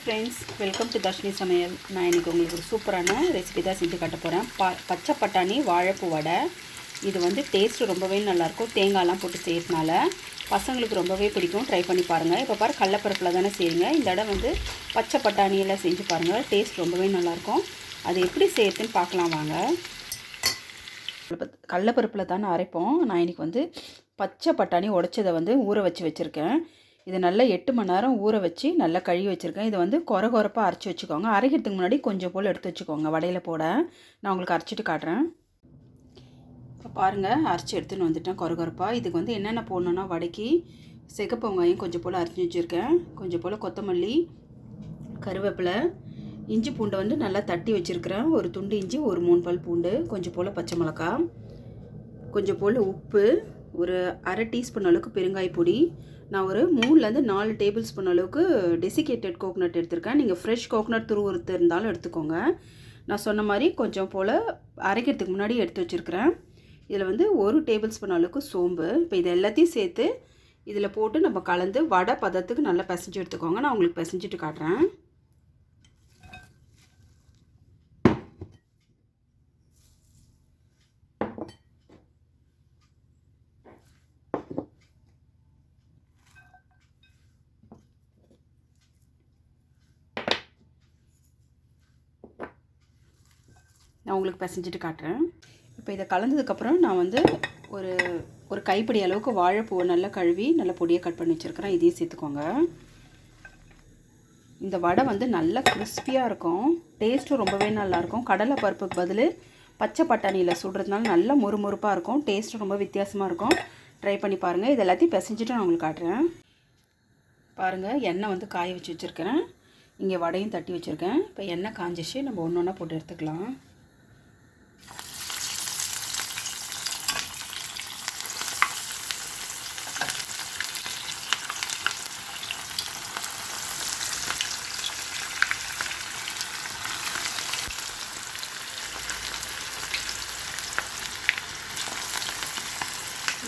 Friends welcome to Darshini சமையல் நான் இன்றைக்கி உங்களுக்கு ஒரு சூப்பரான ரெசிபி தான் செஞ்சு காட்ட போகிறேன் ப பச்சை பட்டாணி வாழைப்பூ வடை. இது வந்து டேஸ்ட்டு ரொம்பவே நல்லாயிருக்கும். தேங்காய்லாம் போட்டு செய்கிறதுனால பசங்களுக்கு ரொம்பவே பிடிக்கும். ட்ரை பண்ணி பாருங்கள் இப்போ பாரு கடலப்பருப்பில் தானே செய்யுங்க இந்த இடம் வந்து பச்சை பட்டாணியெல்லாம் செஞ்சு பாருங்கள் டேஸ்ட் ரொம்பவே நல்லாயிருக்கும். அது எப்படி செய்யறதுன்னு பார்க்கலாம் வாங்க. கடலப்பருப்பில் தானே அரைப்போம். நான் இன்றைக்கி வந்து பச்சை பட்டாணி உடச்சதை வந்து ஊற வச்சு வச்சுருக்கேன். இதை நல்லா எட்டு மணி நேரம் ஊற வச்சு நல்லா கழுவி வச்சுருக்கேன். இதை வந்து குறை குறைப்பாக அரைச்சி வச்சுக்கோங்க. அரைக்கிறதுக்கு முன்னாடி கொஞ்சம் போல் எடுத்து வச்சுக்கோங்க. வடையில் போட. நான் உங்களுக்கு அரைச்சிட்டு காட்டுறேன். இப்போ பாருங்கள் அரைச்சி எடுத்துன்னு வந்துட்டேன் குறை குறைப்பாக இதுக்கு வந்து என்னென்ன போடணுன்னா வடைக்கு சிகப்பு வெங்காயம் கொஞ்சம் போல் அரைச்சி வச்சுருக்கேன். கொஞ்சம் போல் கொத்தமல்லி கருவேப்பிலை இஞ்சி பூண்டை வந்து நல்லா தட்டி வச்சுருக்கிறேன். ஒரு துண்டு இஞ்சி ஒரு மூணு பல் பூண்டு கொஞ்சம் போல் பச்சை மிளகா கொஞ்சம் போல் உப்பு ஒரு அரை டீஸ்பூன் அளவுக்கு பெருங்காய பொடி நான் ஒரு மூணுலேருந்து நாலு டேபிள் ஸ்பூன் அளவுக்கு டெசிகேட்டட் கோகனட் எடுத்திருக்கேன். நீங்கள் ஃப்ரெஷ் கோகனட் துருவுறுத்து இருந்தாலும் எடுத்துக்கோங்க. நான் சொன்ன மாதிரி கொஞ்சம் போல் அரைக்கிறதுக்கு முன்னாடி எடுத்து வச்சுருக்கிறேன். இதில் வந்து ஒரு டேபிள் ஸ்பூன் அளவுக்கு சோம்பு. இப்போ இது எல்லாத்தையும் சேர்த்து இதில் போட்டு நம்ம கலந்து வடை பதத்துக்கு நல்லா பிசைஞ்சு எடுத்துக்கோங்க. நான் உங்களுக்கு பிசைஞ்சிட்டு காட்டுறேன். நான் உங்களுக்கு பிசைஞ்சிட்டு காட்டுறேன். இப்போ இதை கலந்ததுக்கப்புறம் நான் வந்து ஒரு ஒரு கைப்பிடி அளவுக்கு வாழைப்பூவை நல்லா கழுவி நல்லா பொடியை கட் பண்ணி வச்சுருக்கிறேன். இதையும் சேர்த்துக்கோங்க. இந்த வடை வந்து நல்லா கிறிஸ்பியாக இருக்கும். டேஸ்ட்டும் ரொம்பவே நல்லாயிருக்கும் கடலை பருப்புக்கு பதில் பச்சை பட்டாணியில் சுடுறதுனால நல்லா மொறுமொறுப்பாக இருக்கும். டேஸ்ட்டும் ரொம்ப வித்தியாசமாக இருக்கும். ட்ரை பண்ணி பாருங்கள் இது எல்லாத்தையும் பிசைஞ்சிட்டு நான் உங்களுக்கு காட்டுறேன். பாருங்கள் எண்ணெய் வந்து காய வச்சு வச்சுருக்கிறேன். இங்கே வடையும் தட்டி வச்சுருக்கேன். இப்போ எண்ணெய் காஞ்சிச்சு நம்ம ஒன்று ஒன்றா போட்டு எடுத்துக்கலாம்.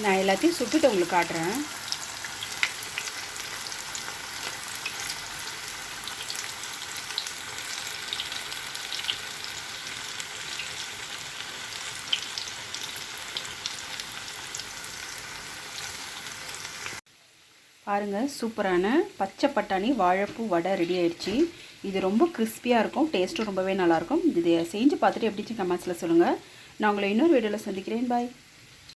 நான் எல்லாத்தையும் சுட்டுட்டு உங்களுக்கு காட்டுறேன். பாருங்கள் சூப்பரான பச்சை பட்டாணி வாழைப்பூ வடை ரெடி ஆயிடுச்சு. இது ரொம்ப கிறிஸ்பியாக இருக்கும் டேஸ்ட்டும் ரொம்பவே நல்லாயிருக்கும் இது செஞ்சு பார்த்துட்டு எப்படி கமெண்ட்ஸில் சொல்லுங்கள் நான் உங்களை இன்னொரு வீடியோவில் சந்திக்கிறேன். பாய்